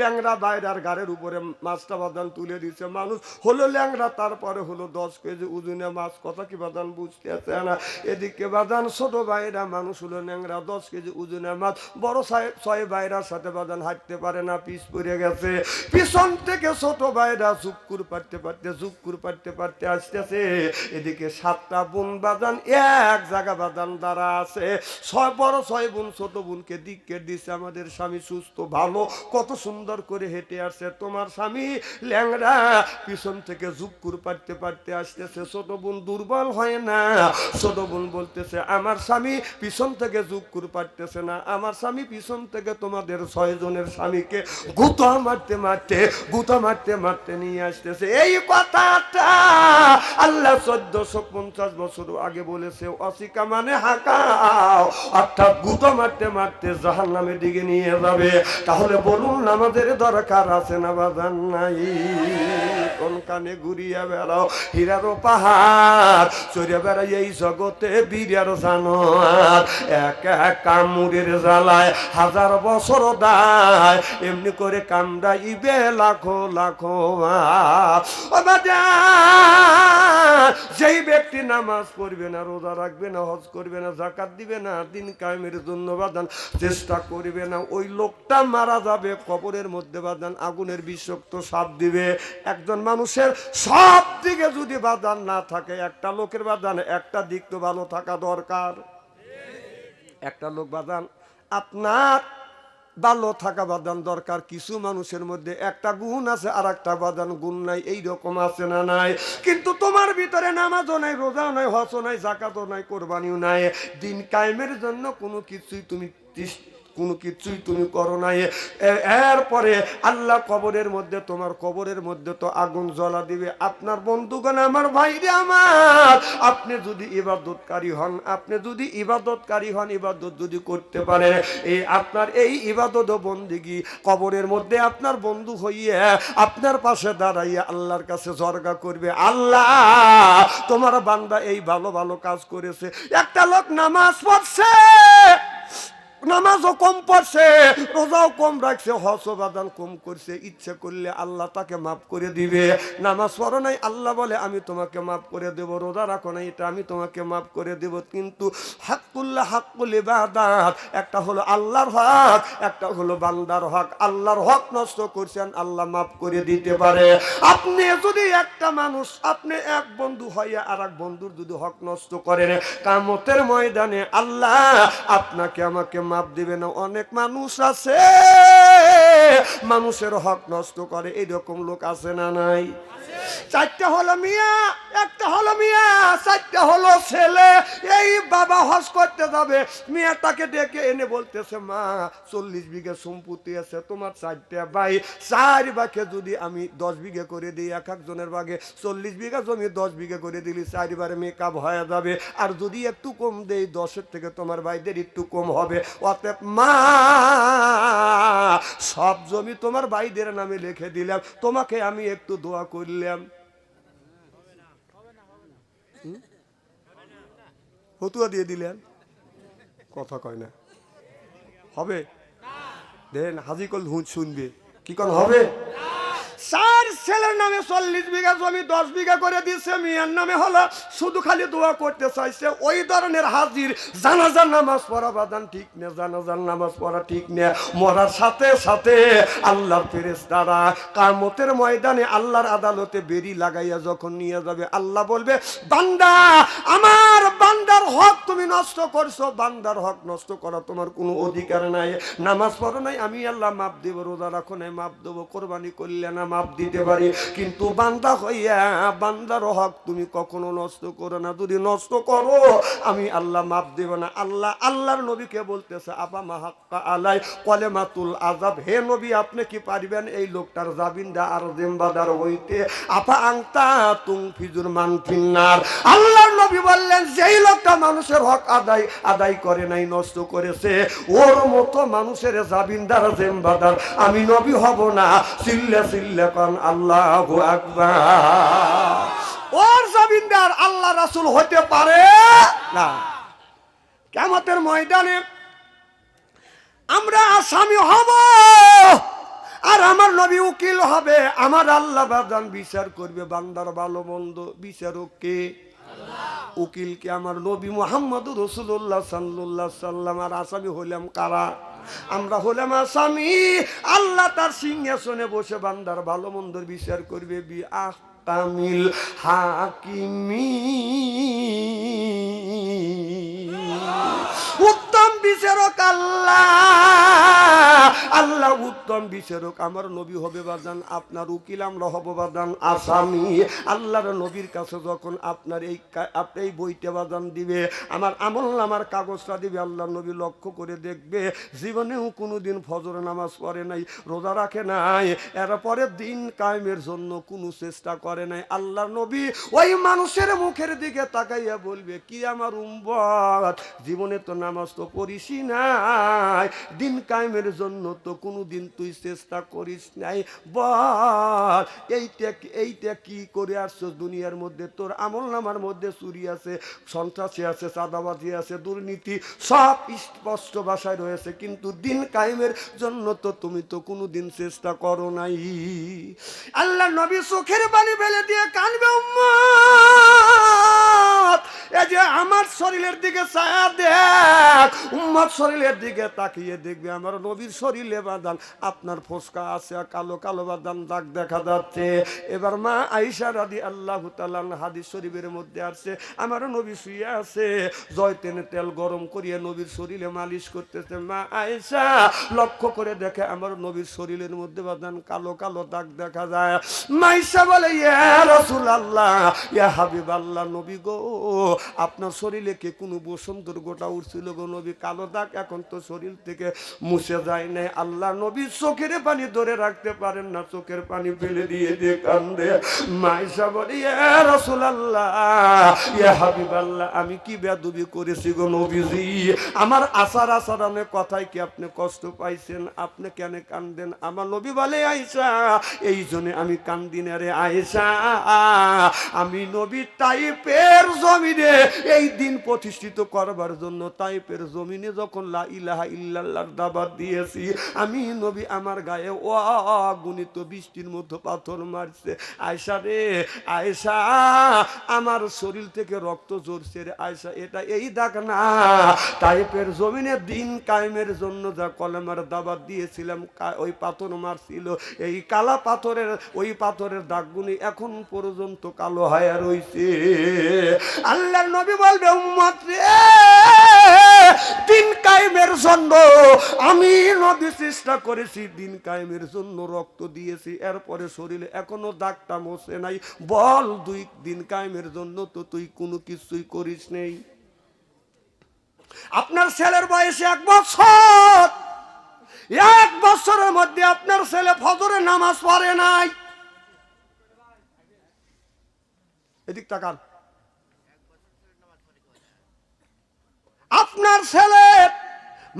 ল্যাংড়া বাইরার গাড়ির উপরে মাছটা বাদান তুলে দিচ্ছে মানুষ হলো ল্যাংড়া, তারপরে হলো দশ কেজি উজুনে মাছ। কথা কি বাদান বুঝতে আছে না? এদিকে বাদান ছোট বাইরা, মানুষ হলো ল্যাংড়া, দশ কেজি উজুনে মাছ। বড় ছয় বাইরার সাথে বাদান হাঁটতে পারে না, পিস পড়ে গেছে। পিছন থেকে ছোট বাইরা জুকুর পারতে পারতে জুকুর পারতে পারতে আসতেছে। এদিকে সাতটা বোন বাদান, এক জায়গা বাদান দ্বারা আছে। ছয়, বড় ছয় বোন, ছোট বোনকে দিককে দিছে। আমাদের স্বামী সুস্থ, ভালো, কত সুন্দর করে হেঁটে আসছে। তোমার স্বামী ল্যাংড়া পিছন থেকে জুকুর পারতে পারতে আসতেছে। ছোট বোন দুর্বল হয় না। ছোট বোন বলতেছে, আমার স্বামী পিছন থেকে জুকুর পারতেছে না। আমার স্বামী পিছন থেকে তোমাদের ছয় জনের স্বামীকে গুতা মারতে মারতে, গুতা মারতে মারতে নিয়ে আসতেছে। এই কথাটা আল্লাহ চোদ্দশো পঞ্চাশ বছর আগে বলেছে, অসিকা মানে হাঁকাও। অর্থাৎ গুতো মারতে মারতে জাহান নামের দিকে নিয়ে যাবে। তাহলে বলুন আমাদের দরকার আছে না বাজান নাই। কোন কানে ঘুরিয়া বেড়াও হীরারও পাহাড় চড়িয়া বেড়াই এই জগতে বীরের জানোয়ার। এক এক কামুরের জ্বালায় হাজার বছর দায় এমনি করে কামড়াইবে লাখো লাখো বাজান, যেই ব্যক্তি নামাজ পড়বে না রোজা রাখবে না হজ করবে না জাকাত দিবে না দিন কায়েমের জন্য বাদান চেষ্টা করবে না ওই লোকটা মারা যাবে কবরের মধ্যে বাদান, আগুনের বিষাক্ত সাপ দিবে। একজন মানুষের সব দিকে যদি বাদান না থাকে, একটা লোকের বাদান, একটা দিক তো ভালো থাকা দরকার। একটা লোক বাদান, আপনার ভালো থাকা বাদান দরকার। কিছু মানুষের মধ্যে একটা গুণ আছে আর একটা বাদান গুণ নাই। এই রকম আছে না নাই? কিন্তু তোমার ভিতরে নামাজও নাই রোজাও নাই হসও নাই জাকাতও নাই, কোরবানিও নাই। দিন কায়েমের জন্য কোনো কিছুই তুমি কোনো কিছুই তুমি করো নাই। এরপরে আল্লাহ কবরের মধ্যে, তোমার কবরের মধ্যে তো আগুন জ্বলা দিবে। আপনার বন্ধুগণ আমার ভাইরে আমার। আপনি যদি ইবাদতকারী হন, আপনি যদি ইবাদতকারী হন, ইবাদত যদি করতে পারে এই আপনার এই ইবাদত বন্দিগি কবরের মধ্যে আপনার বন্ধু হইয়ে আপনার পাশে দাঁড়াইয়া আল্লাহর কাছে জর্গা করবে। আল্লাহ, তোমার বান্দা এই ভালো ভালো কাজ করেছে। একটা লোক নামাজ পড়ছে। নামাজও কম পড়ছে, রোজাও কম রাখছে হস বাদান কম করছে, ইচ্ছে করলে আল্লাহ তাকে মাফ করে দিবে। নামাজ পড়ো নাই, আল্লাহ বলে, আমি তোমাকে মাফ করে দেব, রোজা রাখো নাই, এটা আমি তোমাকে মাফ করে দেব। কিন্তু হাক্কুল্লাহ হাক্কুল ইবাদাত, একটা হলো আল্লাহর হক, একটা হলো বান্দার হক। আল্লাহর হক নষ্ট করছেন, আল্লাহ মাফ করে দিতে পারে। আপনি যদি একটা মানুষ, আপনি এক বন্ধু হইয়া আর এক বন্ধুর যদি হক নষ্ট করেন, কামতের ময়দানে আল্লাহ আপনাকে আমাকে মাপ দিবে না, অনেক মানুষ আছে। মানুষের হক নষ্ট করে, এরকম লোক আছে না নাই? চারটা হলো মিয়া, একটা হলো মিয়া, চারটা হলো ছেলে। এই বাবা হজ করতে যাবে। মিয়াটাকে ডেকে এনে বলতেছে, মা, চল্লিশ বিঘে সম্পত্তি আছে তোমার চারটা ভাই চার বাঘে যদি আমি দশ বিঘে করে দিই, এক একজনের বাঘে চল্লিশ বিঘা জমি দশ বিঘে করে দিলি, চারবারে মেকআপ হয়ে যাবে। আর যদি একটু কম দেই, দশের থেকে তোমার ভাইদের একটু কম হবে। অতএব, মা, সব জমি তোমার ভাইদের নামে লিখে দিলাম। তোমাকে আমি একটু দোয়া করলাম হুম? ফতুয়া দিয়ে দিলেন। কথা কয় না। হবে? দেন হাজি কল শুনবে। কি কল হবে? চার ছেলের নামে চল্লিশ বিঘা জমি, দশ বিঘা করে দিচ্ছে মিয়ার নামে হলো, শুধু খালি দোয়া করতে চাইছে, ওই ধরনের হাজির জানাজার নামাজ পড়া বাদান ঠিক না, জানাজার নামাজ পড়া ঠিক নে। মরার সাথে সাথে আল্লাহর ফেরেস তারা কামতের ময়দানে আল্লাহর আদালতে বেরি লাগাইয়া যখন নিয়ে যাবে, আল্লাহ বলবে, বান্দা, আমার বান্দার হক তুমি নষ্ট করছ, বান্দার হক নষ্ট করা তোমার কোনো অধিকার নাই, নামাজ পড়ো নাই, আমি আল্লাহ মাপ দেবো, রোজা রাখো নাই, মাপ দেবো, কোরবানি করলে না মাপ দিতে পারি। কিন্তু বান্দা হইয়া, বান্দার হক তুমি কখনো নষ্ট করো না। যদি নষ্ট করো, আমি আল্লাহ মাপ দেব না। আল্লাহ, আল্লাহর নবীকে বলতেছে আপা মাহাক্কা আলাই কলেমাতুল আজাব হে নবী, আপনি কি পারবেন? এই লোকটার জাবিন্দা আর জিম্বাদার হইতে। আপা আংতা তুং ফিজুর মান ফিন্নার আল্লাহর নবী বললেন, যেই লোকটা মানুষের হক আদায় আদায় করে নাই, নষ্ট করেছে, ওর মতো মানুষের জাবিন্দার জিম্বাদার আমি নবী হব না। সিল্লে। আল্লাহ ওর জাবিন্দার আল্লাহ রাসূল হতে পারে না। কেমতের ময়দানে আমরা আসামি হব আর আমার নবী উকিল হবে। আমার আল্লাহ বাদান বিচার করবে, বান্দার ভালো মন্দ বিচারক কে? উকিলকে আমার নবী মোহাম্মদ রসুল্লাহ সাল্লাহ সাল্লাম আর আসামি হইলাম কারা? আমরা হলাম আসামি। আল্লাহ তার সিংহাসনে বসে বান্দার ভালো মন্দর বিচার করবে। বি আহতামিল হাকিমি। উত্তম বিচারক আল্লাহ। আল্লাহ উত্তম বিচারক। আমার নবী হবে বাদান, আপনার উকিল, আমরা হব বাদান, আসামি। আল্লাহর নবীর কাছে যখন আপনার এই আপনি এই বইটা বাদান দিবে, আমার আমল নামার কাগজটা দিবে আল্লাহ নবী লক্ষ্য করে দেখবে, জীবনেও কোনোদিন ফজর নামাজ পড়ে নাই, রোজা রাখে নাই, এরপরে দিন কায়েমের জন্য কোনো চেষ্টা করে নাই। আল্লাহ নবী ওই মানুষের মুখের দিকে তাকাইয়া বলবে, কি আমার উম্বত জীবনে তো নামাজ তো পড়িসই নাই। দিন কায়েমের জন্য তো কোনো দিন তুই চেষ্টা করিস নাই। বল, এইটা এইটা কি করে আসছো দুনিয়ার মধ্যে? তোর আমল নামার মধ্যে চুরি আছে, সন্ত্রাসী আছে, চাঁদাবাজি আছে, দুর্নীতি সব স্পষ্ট ভাষায় রয়েছে। কিন্তু দিন কায়েমের জন্য তো তুমি তো কোনো দিন চেষ্টা করো নাই। আল্লাহ নবী চোখের পানি ফেলে দিয়ে কানবে উম্মত, এই যে আমার শরীরের দিকে ছায়া দেখ, উম্মত শরীরের দিকে তাকিয়ে দেখবে আমার নবীর শরীরে বাদান আপনার ফোসকা আছে, কালো কালো বাদান দাগ দেখা যাচ্ছে। এবার মা আইসা রাদি আল্লাহ তালান হাদিস শরীফের মধ্যে আসছে, আমার নবী শুয়ে আছে, জয়তেনে তেল গরম করিয়ে নবীর শরীরে মালিশ করতেছে। মা আয়েশা, লক্ষ্য করে দেখে আমার নবীর শরীরের মধ্যে বাদান কালো কালো দাগ দেখা যায়। মাইশা বলে, ইয়া রসুল আল্লাহ ইয়া হাবিব আল্লাহ নবী গো আপনার শরীরে কে কোনো বসন্তর গোটা উঠছিল গো নবী? কালো দাগ এখন তো শরীর থেকে মুছে যায় নাই। আল্লাহ নবী চোখের পানি ধরে রাখতে পারেন না, চোখের পানি ফেলে দিয়ে দিয়ে কান্দে। মাইশা বলে রসুল আল্লাহ আল্লাহ আমি কি বেদবি করেছি গো নবীজি? আমার আসার আসারানে কথায় কি আপনি কষ্ট পাইছেন? আপনি কেন কান্দেন? আমার নবী বলে আইসা এই জন্য আমি কান্দি না রে আয়েশা। আমি নবী টাইপের জমিনে। এই দিন প্রতিষ্ঠিত করবার জন্য টাইপের জমিনে যখন লা ইলাহা ইল্লাল্লাহর দাবাত দিয়েছি, আমি নবী আমার গায়ে ও গুণিত বৃষ্টির মধ্যে পাথর মারছে। আয়সা রে আয়সা আমার শরীর থেকে রক্ত ঝরছে রে আয়সা এটা এই দাগ না। টাইপের জমিনে দিন কায়েমের জন্য যা কলমার দাবাত দিয়েছিলাম ওই পাথর মারছিল। এই কালা পাথরের, ওই পাথরের দাগগুলি এখন পর্যন্ত কালো হয়ে রইছে। আল্লাহর নবী বলবে, উম্মত দিন কায়েমের জন্য আমি নবী চেষ্টা করেছি, দিন কায়েমের জন্য রক্ত দিয়েছি, এরপরে শরীরে এখনও দাগটা মোছে নাই। বল দুই দিন কায়েমের জন্য তো তুই কোনো কিছুই করিস নেই। আপনার ছেলের বয়সে এক বছর। এক বছরের মধ্যে আপনার ছেলে ফজরে নামাজ পড়ে নাই। এদিক তাকান আপনার ছেলে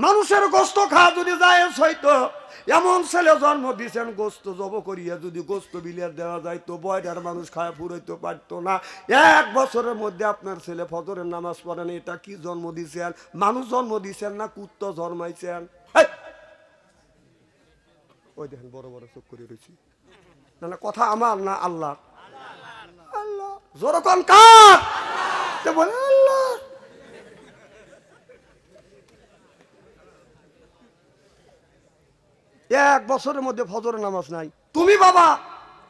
মানুষের গোস্ত খাওয়া যদি যায় হইতো, এমন ছেলে জন্ম দিয়েছেন গোস্ত জব করিয়া যদি গোস্ত বিলিয়ে দেওয়া যায় তো বয়ডার মানুষ খায়, ফুরাইতে পারতো না। এক বছরের মধ্যে আপনার ছেলে ফজরের নামাজ পড়েন এটা কি জন্ম দিয়েছেন মানুষ জন্ম দিয়েছেন না, কুত্ত জন্মাইছেন! ওই দেখেন, বড় বড় চোখ করে রয়েছি না না কথা আমার না আল্লাহ। আল্লাহ জোরকন কার? বলে আল্লাহ এক বছরের মধ্যে ফজরের নামাজ নাই। তুমি বাবা,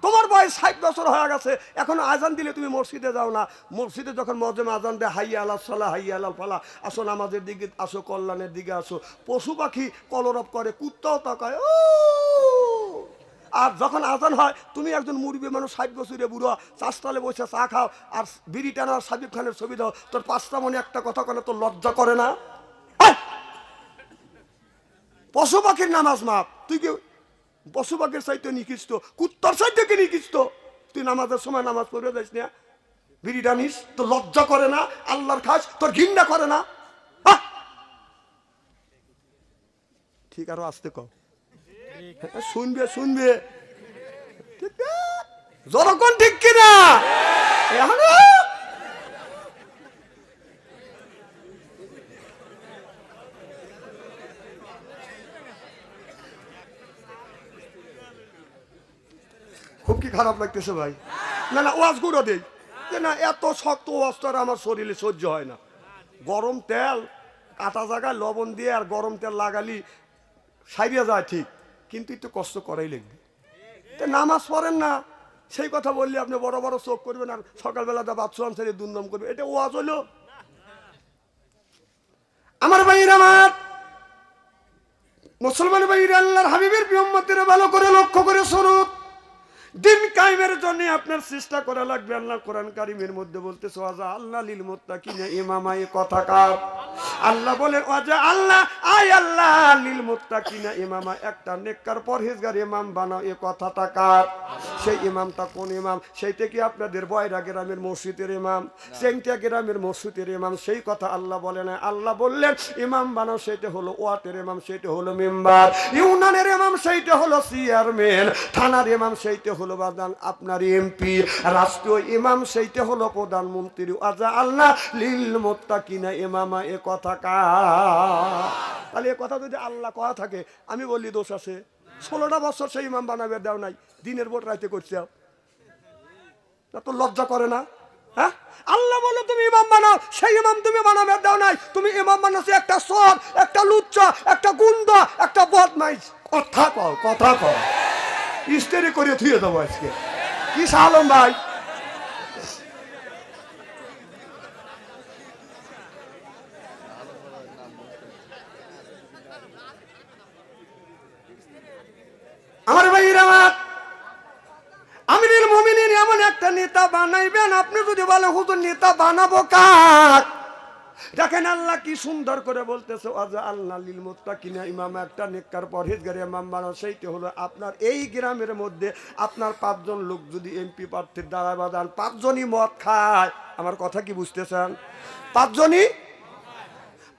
তোমার বয়স ষাট বছর হয়ে গেছে, এখন আজান দিলে তুমি মসজিদে যাও না। মসজিদে যখন মজেম আজান দেয়, হাইয়া আল্লাহ সাল্লাহ হাইয়া আল্লাহ ফালা, আসো নামাজের দিকে, আসো কল্যাণের দিকে, আসো। পশু পাখি কলরব করে, কুত্তাও তাকায়, ও! আর যখন আজান হয়, তুমি একজন মুরবি মানুষ, ষাট বছরে বুড়ো, চাষতলে বসে চা খাও, আর বিড়ি টানো আর খানের ছবি দাও, তোর পাঁচটা মনে একটা কথা কেন তোর লজ্জা করে না! পশু পাখির নামাজ মাপ তুই কি পশু পাখির চাইতে নিকৃষ্ট? কুত্তর চাইতে কি নিকৃষ্ট? তুই নামাজের সময় নামাজ পড়ে যাইস না। বিড়ি টানিস তোর লজ্জা করে না আল্লাহর খাস তোর ঘিন্না করে না! ঠিক আরও আসতে কও। হ্যাঁ, শুনবে শুনবে। ঠিক জনগণ ঠিক কিনা? এখনও খুব কি খারাপ লাগতেছে ভাই? না না, ওয়াজ গুঁড়ো দেই। যে না, এত শক্ত ওয়াজ তো আর আমার শরীরে সহ্য হয় না। গরম তেল, কাটা জায়গায় লবণ দিয়ে আর গরম তেল লাগালি সাইরিয়া যায় ঠিক, কিন্তু একটু কষ্ট করাই লাগবে। তো নামাজ পড়েন না, সেই কথা বললে আপনি, বড় বড় চোখ করবেন আর সকালবেলা সকালবেলাটা বাচ্চু আনসারে দুর্নাম করবে। এটা ওয়াজ হলো। আমার ভাইয়ের আমার, মুসলমান ভাইয়ের আল্লাহর হাবিবের বিহম্মতের ভালো করে লক্ষ্য করে শুনুন। দিন কায়েমের জন্য আপনার চেষ্টা করা লাগবে। আল্লাহ কোরআন কারিমের মধ্যে বলতেছে, ওয়াজা আল্লাহ লিল মুত্তাকিনা ইমামা এ কথা কার আল্লাহ বলে, ওয়াজা আল্লাহ, আয় আল্লাহ লীল লিল মুত্তাকিনা ইমামা একটা নেককার পরহেজগার ইমাম বানাও, এ কথাটা কার? সেই ইমামটা কোন ইমাম? সেইটা কি আপনাদের বয়রা গ্রামের মসজিদের ইমাম? সেংটা গ্রামের মসজিদের ইমাম? সেই কথা আল্লাহ বলে না। আল্লাহ বললেন, ইমাম বানাও সেইটা হলো ওয়াটের ইমাম সেইটা হলো মেম্বার। ইউনানের ইমাম, সেইটা হলো চেয়ারম্যান। থানার ইমাম, সেইটা হলো বাদান আপনার এমপি রাষ্ট্রীয় ইমাম সেইটা হলো প্রধানমন্ত্রী। আজা আল্লাহ লিল মোত্তাকিনা ইমামা, এ কথা কা তাহলে এ কথা যদি আল্লাহ কথা থাকে, আমি বলি দোষ আছে। ষোলোটা বছর সেই ইমাম বানাবে, দেও নাই। দিনের ভোট রাইতে করছে তা তো লজ্জা করে না? হ্যাঁ? আল্লাহ বলে, তুমি ইমাম বানাও, সেই ইমাম তুমি বানাবে, দাও নাই। তুমি ইমাম বানাচ্ছো একটা সর একটা লুচ্চা, একটা গুন্ডা, একটা বদমাইশ। কথা কও কথা কও। ইস্তেরি করে থুয়ে দেবো আজকে। কি সালম ভাই? আমার ভাইয়ের আমার আমিরুল মুমিনিন এমন একটা নেতা বানাইবেন, আপনি যদি বলেন, হুজুর, নেতা বানাবো কাক দেখেন আল্লাহ কি সুন্দর করে বলতেছে অজা আল্লাহ লিল মুত্তাকিনা ইমাম একটা নেককার পরহেজগার ইমাম বানাও সেইটি হলো আপনার এই গ্রামের মধ্যে আপনার পাঁচজন লোক যদি এমপি প্রার্থীর দ্বারা বাদান পাঁচজনই মদ খায়। আমার কথা কি বুঝতেছেন? পাঁচজনই?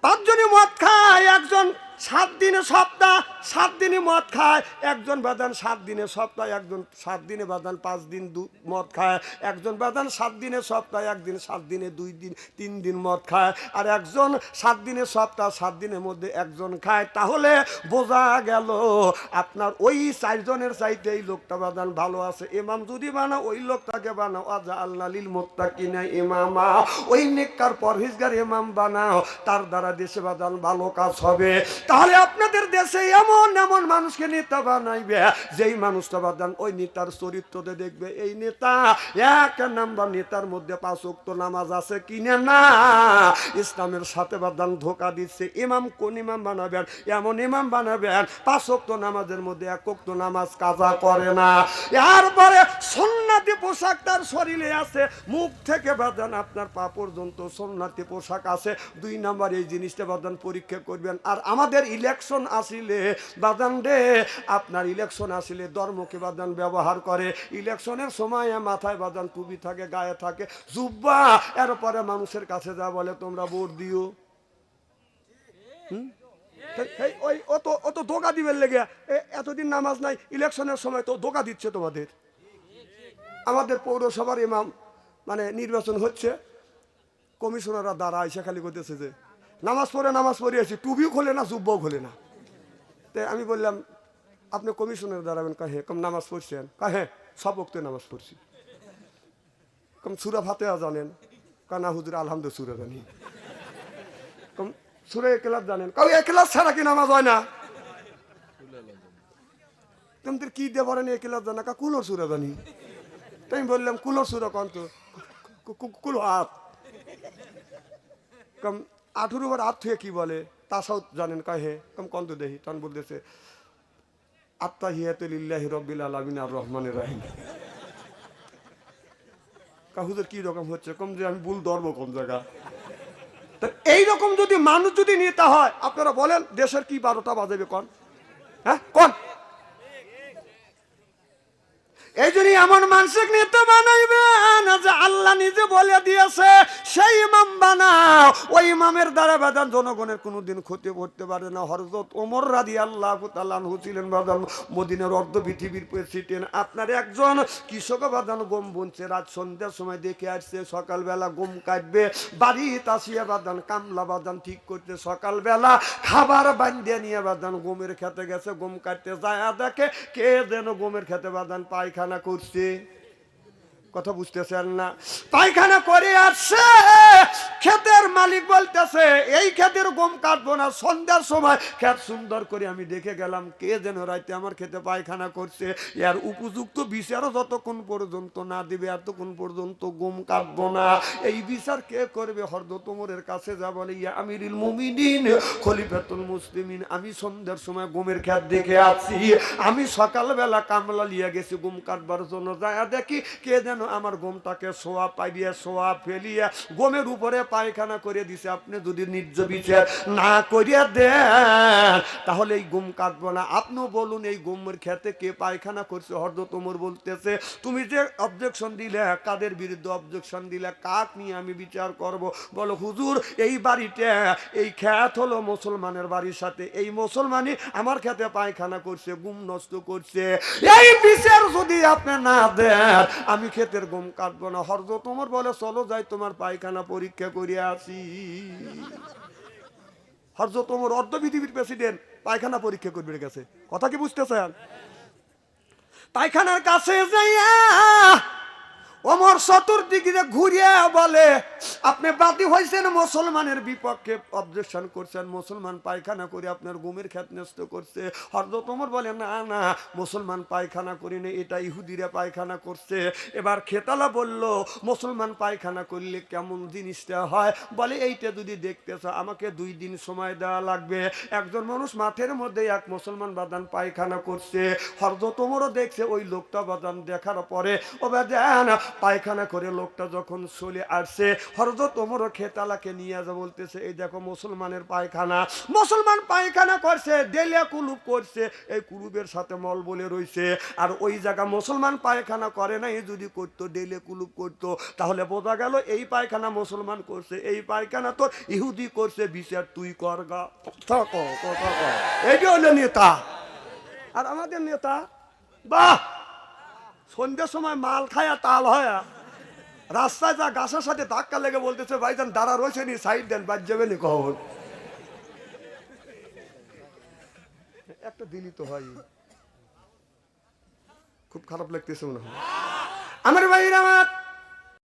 পাঁচজনই মদ খায়, একজন সাত দিনে সপ্তাহ, সাত দিনে মদ খায়। একজন বাদান সাত দিনে সপ্তাহ, একজন সাত দিনে বাদান পাঁচ দিন দু মদ খায়। একজন বাদান সাত দিনে সপ্তাহ, একদিন সাত দিনে দুই দিন, তিন দিন মদ খায়। আর একজন সাত দিনে সপ্তাহ, সাত দিনের মধ্যে একজন খায়। তাহলে বোঝা গেল, আপনার ওই চারজনের চাইতে এই লোকটা বাদান ভালো আছে। ইমাম যদি বানাও ওই লোকটাকে বানাও। আজা আল্লাহ লিল মোত্তা কিনা ইমামা। ওই নেককার পরহেজগার ইমাম বানাও। তার দ্বারা দেশে বাদান ভালো কাজ হবে। তাহলে আপনাদের দেশে এমন এমন মানুষকে নেতা বানাইবে, যেই মানুষটা বাদান, ওই নেতার চরিত্রতে দেখবে এই নেতা এক নাম্বার নেতার মধ্যে পাঁচ উক্ত নামাজ আছে কিনে না? ইসলামের সাথে বাদান ধোকা দিচ্ছে, ইমাম কোন ইমাম বানাবেন, এমন ইমাম বানাবেন, পাঁচ উক্ত নামাজের মধ্যে এক উক্ত নামাজ কাজা করে না। এরপরে সন্ন্যাতি পোশাক তার শরীরে আছে, মুখ থেকে বাদান আপনার পা পর্যন্ত সন্ন্যাতি পোশাক আছে। দুই নাম্বার এই জিনিসটা বাদান পরীক্ষা করবেন। আর আমাদের ইলেকশন আসিলে বাদান রে আপনার ইলেকশন আসিলে ধর্মকে বাদান ব্যবহার করে। ইলেকশনের সময় মাথায় বাদান টুপি থাকে, গায়ে থাকে। জুব্বা, এরপরে মানুষের কাছে যা বলে, তোমরা ভোট দিও। ওই ও তো ও তো ধোকা দিবেন লেগে। এতদিন নামাজ নাই ইলেকশনের সময় তো ধোকা দিচ্ছে তোমাদের। আমাদের পৌরসভার ইমাম মানে নির্বাচন হচ্ছে। কমিশনাররা দ্বারা আইসা খালি করতেছে যে নামাজ পড়ে নামাজ পড়ে আছি টুপিও খোলে না, জুব্বাও খোলে না। তো আমি বললাম, আপনি কমিশনার দাঁড়াবেন কাহে? কম, নামাজ পড়ছেন? কাহে? সব বক্তে নামাজ পড়ছি। কম, সুরা ফাতেহা জানেন? কানা হুজুর আলহামদুল সুরা জানি। কম, সুরে একলাস জানেন? কাউ একলাস ছাড়া কি নামাজ হয় না? তোমাদের কি দিয়ে পারেন একলাস জানা? কা, কুলোর সুরা জানি। তাই আমি বললাম, কুলোর সুরা কন তো? কু- কু- কুলো হাত। কম আঠুর উপর হাত থুয়ে কি বলে? তাসাও জানেন কাহে কম কন্ত দেহি তখন বলতেছে আত্মা হিয়াতুলিল্লাহি রব্বিল আলামিন আর রহমানের রাহিম। কাহুদের কি রকম হচ্ছে? কম যে আমি ভুল ধরবো কোন জায়গা? তা এইরকম যদি মানুষ যদি নেতা হয়, আপনারা বলেন, দেশের কি বারোটা বাজাবে কন? হ্যাঁ কন এই জন্য এমন মানসিক নেতা না যে আল্লাহ নিজে বলে দিয়েছে, সেই ইমাম বানাও। ওই ইমামের দ্বারা বাদান জনগণের কোনোদিন ক্ষতি করতে পারে না। হরজত ওমর রাদি আল্লাহ তালানহু ছিলেন বাদান মদিনের অর্ধ পৃথিবীর প্রেসিডেন্ট। আপনার একজন কৃষক বাদান গম বুনছে, রাত সন্ধ্যার সময় দেখে আসছে, সকালবেলা গম কাটবে বাড়ি তাসিয়া বাদান কামলা বাদান ঠিক করতে সকালবেলা খাবার বান্ধিয়ে নিয়ে বাদান গমের খেতে গেছে, গম কাটতে যায়। দেখে কে যেন গমের খেতে বাদান পায়খানা করছে। eksi কথা বুঝতেছেন না। পায়খানা করে আসছে, ক্ষেতের মালিক বলতেছে, এই ক্ষেতের গম কাটবো না, সন্ধ্যার সময়। ক্ষেত সুন্দর করে আমি দেখে গেলাম, কে যেন রাইতে আমার খেতে পায়খানা করছে। এর উপযুক্ত বিচারও যতক্ষণ পর্যন্ত না দিবে, এতক্ষণ পর্যন্ত গম কাটবো না। এই বিচার কে করবে? হরদ তোমরের কাছে যা বলে, ইয়া আমিরুল মুমিনিন, খলিফাতুল মুসলিমিন, আমি সন্ধ্যার সময় গমের ক্ষেত দেখে আছি আমি সকালবেলা কামলা লিয়ে গেছি গম কাটবার জন্য। যায় দেখি কে যেন আমার গমটাকে সোয়া পাইয়ে সোয়া ফেলিয়ে গমের উপরে পায়খানা করে দিছে। আপনি যদি নির্জ বিচার না করিয়া দেন, তাহলে এই গম কাটবো না। আপনিও বলুন, এই গমের খেতে কে পায়খানা করছে? হরদ তোমর বলতেছে, তুমি যে অবজেকশন দিলে, কাদের বিরুদ্ধে অবজেকশন দিলে, কাক নিয়ে আমি বিচার করব? বলো, হুজুর, এই বাড়িতে, এই খ্যাত হলো মুসলমানের বাড়ির সাথে। এই মুসলমানই আমার খেতে পায়খানা করছে গুম নষ্ট করছে। এই বিচার যদি আপনি না দেন, আমি ক্ষেতের গম কাটবো না। হরজ, তোমার বলে চলো যাই, তোমার পায়খানা পরীক্ষা করিয়া আসি। হরজ, তোমার অর্ধ পৃথিবীর প্রেসিডেন্ট পায়খানা পরীক্ষা করবে গেছে কথা কি বুঝতেছেন? পায়খানার কাছে যাইয়া অমর চতুর্দিকে ঘুরিয়ে বলে, আপনি বাদী হয়েছেন মুসলমানের বিপক্ষে। অবজেকশন করছেন, মুসলমান পায়খানা করে আপনার গুমের খ্যাত নষ্ট করছে। হরদত ওমর বলে, না না, মুসলমান পায়খানা করিনি, এটা ইহুদিরা পায়খানা করছে। এবার খেতালা বলল, মুসলমান পায়খানা করলে কেমন জিনিসটা হয়? বলে, এইটা যদি দেখতে চাও আমাকে দুই দিন সময় দেওয়া লাগবে। একজন মানুষ মাঠের মধ্যে এক মুসলমান বাদান পায়খানা করছে। হরদত ওমরও দেখছে, ওই লোকটা বাদান দেখার পরে, ও বাদান পায়খানা করে লোকটা যখন চলে আসছে হরদত ওমর খেতালাকে নিয়ে যা বলতেছে, এই দেখো মুসলমানের পায়খানা। মুসলমান পায়খানা করছে দেলিয়া কুলুপ করছে, এই কুলুপের সাথে মল বলে রইছে। আর ওই জায়গা মুসলমান পায়খানা করে না এই যদি করতো ডেলে কুলুপ করতো, তাহলে বোঝা গেল এই পায়খানা মুসলমান করছে, এই পায়খানা তো ইহুদি করছে, বিচার তুই কর গা। কথা কথা। এইটা হলো নেতা। আর আমাদের নেতা, বাহ! সন্ধ্যের সময় মাল খায়া তাল হয়া রাস্তায় যা গাছের সাথে ধাক্কা লেগে বলতেছে, ভাইজান, দাঁড়া রয়েছে নি, সাইড দেন বাদ যাবে নি কখন একটা দিনই তো হয়। খুব খারাপ লাগতেছে মনে হয়। আমার ভাইরা আমার